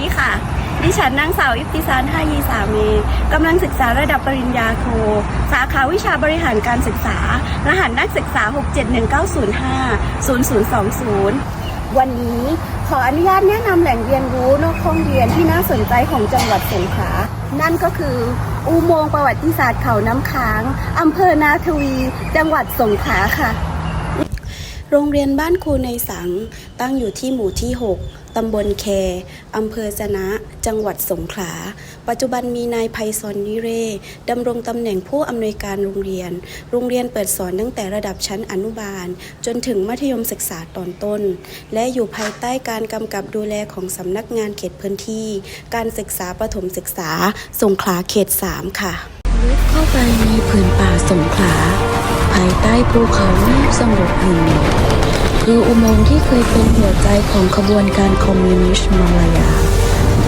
ดีค่ะ ดิฉันนางสาวอิฟติซานท่ายีสามีกำลังศึกษาระดับปริญญาโท สาขาวิชาบริหารการศึกษา รหัสนักศึกษา 671905020 วันนี้ขออนุญาตแนะนำแหล่งเรียนรู้นอกห้องเรียนที่น่าสนใจของจังหวัดสงขลา นั่นก็คืออุโมงค์ประวัติศาสตร์เขาน้ำค้างอำเภอนาทวี จังหวัดสงขลาค่ะ โรงเรียนบ้านครูในสัง ตั้งอยู่ที่หมู่ที่ 6 ตำบลแคอำเภอจะนะ จังหวัดสงขลา ปัจจุบันมีนายไพศรนิเรศดำรงตำแหน่งผู้อำนวยการโรงเรียน โรงเรียนเปิดสอนตั้งแต่ระดับชั้นอนุบาล จนถึงมัธยมศึกษาตอนต้น และอยู่ภายใต้การกำกับดูแลของสำนักงานเขตพื้นที่ การศึกษาประถมศึกษา สงขลาเขต 3 ค่ะลึกเข้าไปในผืนป่าสงขลา ภายใต้ภูเขาเงียบสงบหนึ่ง คืออุโมงค์ที่เคยเป็นหัวใจของขบวนการคอมมิวนิสต์มาลายา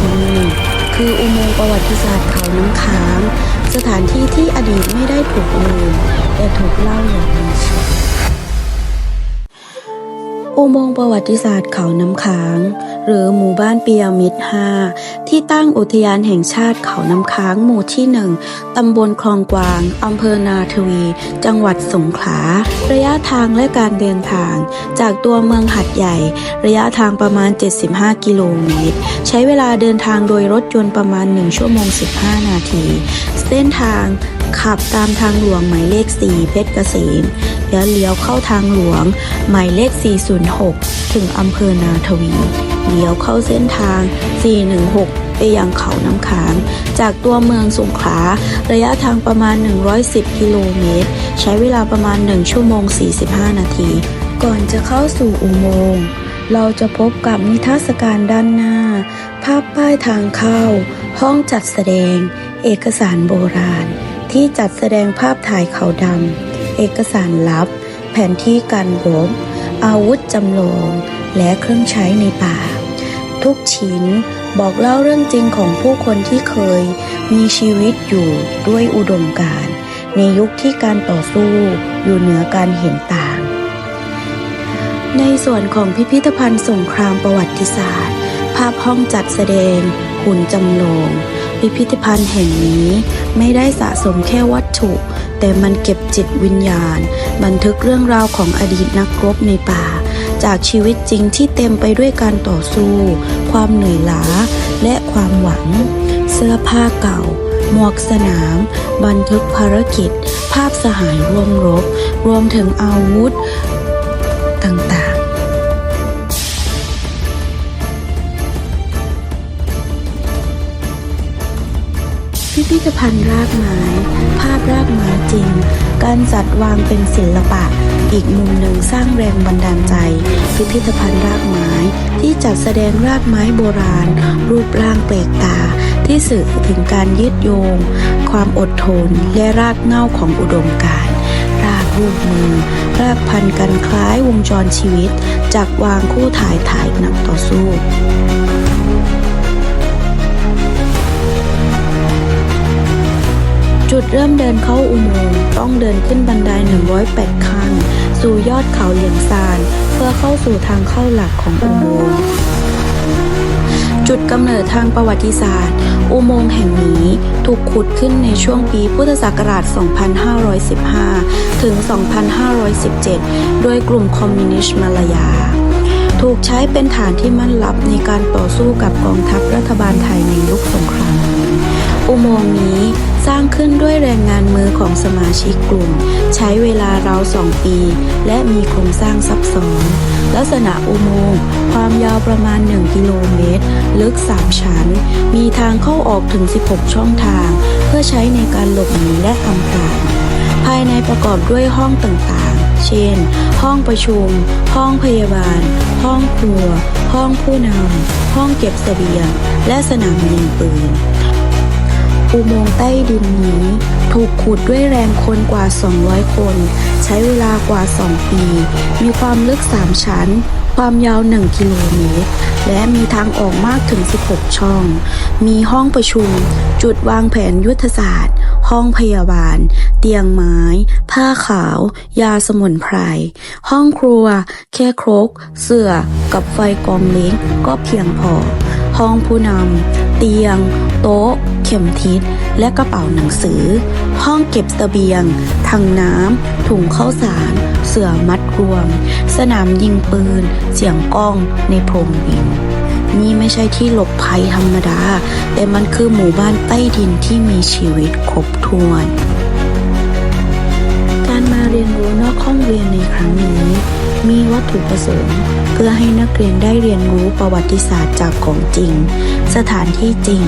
นี่คืออุโมงค์ประวัติศาสตร์เขาน้ำค้าง สถานที่ที่อดีตไม่ได้ถูกลืมแต่ถูกเล่าอย่างมีชีวิตอุโมงค์ประวัติศาสตร์เขาน้ำค้าง หรือหมู่บ้านปียมิตร5ที่ตั้งอุทยานแห่งชาติเขาน้ำค้างหมู่ที่ 1 ตำบลคลองกวางอำเภอนาทวี จังหวัดสงขลา ระยะทางและการเดินทาง จากตัวเมืองหัดใหญ่ ระยะทางประมาณ 75 กิโลเมตร ใช้เวลาเดินทางโดยรถยนต์ประมาณ 1 ชั่วโมง 15 นาที เส้นทางขับตามทางหลวงหมายเลข 4 เพชรเกษมแล้วเลี้ยวเข้าทางหลวง หมายเลข 406 ถึงอำเภอนาทวีเลี้ยวเข้าเส้นทาง 416 ไปยังเขาน้ำค้าง จากตัวเมืองสงขลา ระยะทางประมาณ 110 กิโลเมตร ใช้เวลาประมาณ 1 ชั่วโมง 45 นาที ก่อนจะเข้าสู่อุโมงค์เราจะพบกับนิทรรศการด้านหน้า ภาพป้ายทางเข้า ห้องจัดแสดง เอกสารโบราณ ที่จัดแสดงภาพถ่ายเขาดำ เอกสารลับ แผนที่การรบ อาวุธจำลองและเครื่องใช้ในป่า ทุกชิ้นบอกเล่าเรื่องจริงของผู้คนที่เคยมีชีวิตอยู่ด้วยอุดมการณ์ในยุคที่การต่อสู้อยู่เหนือการเห็นต่าง ในส่วนของพิพิธภัณฑ์สงครามประวัติศาสตร์ ภาพห้องจัดแสดงหุ่นจำลอง พิพิธภัณฑ์แห่งนี้ไม่ได้สะสมแค่วัตถุ แต่มันเก็บจิตวิญญาณ บันทึกเรื่องราวของอดีตนักรบในป่า จากชีวิตจริงที่เต็มไปด้วยการต่อสู้ ความเหนื่อยล้า และความหวัง เสื้อผ้าเก่า หมวกสนาม บันทึกภารกิจ ภาพสหายร่วมรบ รวมถึงอาวุธต่างๆพิพิธภัณฑ์รากไม้าพรากไม้จริง การจัดวางเป็นศิลปะ อีกมุมหนึ่งสร้างแรงบันดาลใจ พิพิธภัณฑ์รากไม้ ที่จัดแสดงรากไม้โบราณ รูปร่างแปลกตา ที่สื่อถึงการยืดโยง ความอดทนและรากเหง้าของอุดมการณ์รากรูปมือ รากพันกันคล้ายวงจรชีวิต จากวางคู่ถ่ายถ่ายนักต่อสู้ จุดเริ่มเดินเข้าอุโมงค์ต้องเดินขึ้นบันได 108 ขั้น สู่ยอดเขาเหลียงซาน เพื่อเข้าสู่ทางเข้าหลักของอุโมงค์จุดกำเนิดทางประวัติศาสตร์ อุโมงค์แห่งนี้ถูกขุดขึ้นในช่วงปีพุทธศักราช 2515 ถึง 2517 โดยกลุ่มคอมมิวนิสต์มาลายา ถูกใช้เป็นฐานที่มั่นลับในการต่อสู้กับกองทัพรัฐบาลไทยในยุคสงคราม อุโมงค์นี้ สร้างขึ้นด้วยแรงงานมือของสมาชิกกลุ่ม ใช้เวลาราวสองปี และมีโครงสร้างซับซ้อน ลักษณะอุโมงค์ความยาวประมาณ 1 กิโลเมตร ลึก 3 ชั้น มีทางเข้าออกถึง 16 ช่องทาง เพื่อใช้ในการหลบหนีและอำพรางภายในประกอบด้วยห้องต่างๆ เช่น ห้องประชุม ห้องพยาบาล ห้องครัว ห้องผู้นำ ห้องเก็บเสบียง และสนามยิงปืน อุโมงค์ใต้ดินนี้ถูกขุดด้วยแรงคนกว่า 200 คน ใช้เวลากว่า 2 ปี มีความลึก 3 ชั้น ความยาว 1 กิโลเมตร และมีทางออกมากถึง 16 ช่อง มีห้องประชุม จุดวางแผนยุทธศาสตร์ ห้องพยาบาล เตียงไม้ ผ้าขาว ยาสมุนไพร ห้องครัว แค่ครก เสื่อ กับไฟกองเล็กก็เพียงพอ ห้องผู้นำ เตียง โต๊ะ เข็มทิศและกระเป๋าหนังสือ ห้องเก็บเสบียงถังน้ำ ถุงข้าวสาร เสื่อมัดรวม สนามยิงปืน เสียงกล้องในโพรงดิน นี่ไม่ใช่ที่หลบภัยธรรมดา แต่มันคือหมู่บ้านใต้ดินที่มีชีวิตครบถ้วน การมาเรียนรู้นอกห้องเรียนในครั้งนี้ มีวัตถุประสงค์ เพื่อให้นักเรียนได้เรียนรู้ประวัติศาสตร์จากของจริง สถานที่จริง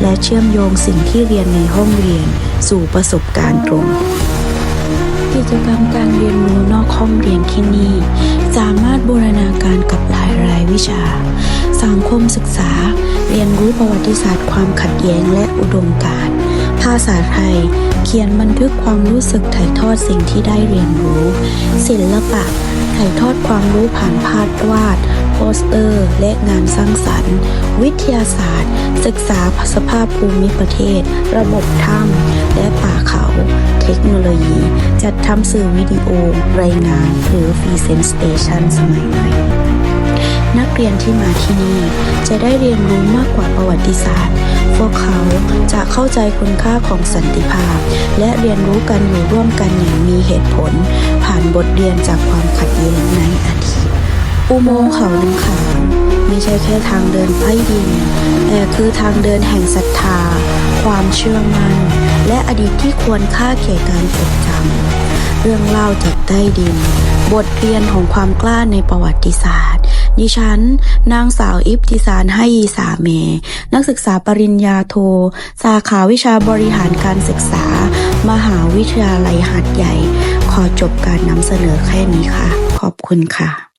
และเชื่อมโยงสิ่งที่เรียนในห้องเรียนสู่ประสบการณ์ตรง กิจกรรมการเรียนรู้นอกห้องเรียนที่นี่ สามารถบูรณาการกับหลายรายวิชา สังคมศึกษา เรียนรู้ประวัติศาสตร์ความขัดแย้งและอุดมการณ์ ภาษาไทย เขียนบันทึกความรู้สึกถ่ายทอดสิ่งที่ได้เรียนรู้ ศิลปะ ถ่ายทอดความรู้ผ่านภาพวาด โปสเตอร์ และงานสร้างสรรค์ วิทยาศาสตร์ ศึกษาสภาพภูมิประเทศ ระบบถ้ำและป่าเขา เทคโนโลยี จัดทำสื่อวิดีโอ รายงาน หรือฟรีเซนสเตชันสมัยใหม่ นักเรียนที่มาที่นี่จะได้เรียนรู้มากกว่าประวัติศาสตร์ พวกเขาจะเข้าใจคุณค่าของสันติภาพ และเรียนรู้กันอยู่ร่วมกันอย่างมีเหตุผล ผ่านบทเรียนจากความขัดแย้งในอดีตอุโมงค์เขาน้ำขาวไม่ใช่แค่ทางเดินไพ่ดินแต่คือทางเดินแห่งศรัทธา ความเชื่อมัน่น และอดีตที่ควรค่าแก่การจดจำเรื่องเล่าจากใต้ดิน บทเรียนของความกล้าในประวัติศาสตร์ ดิฉัน นางสาวอิฟติสารให้ยีสาเม นักศึกษาปริญญาโท สาขาวิชาบริหารการศึกษา มหาวิทยาลัยหัดใหญ่ ขอจบการนำเสนอแค่นี้ค่ะ ขอบคุณค่ะ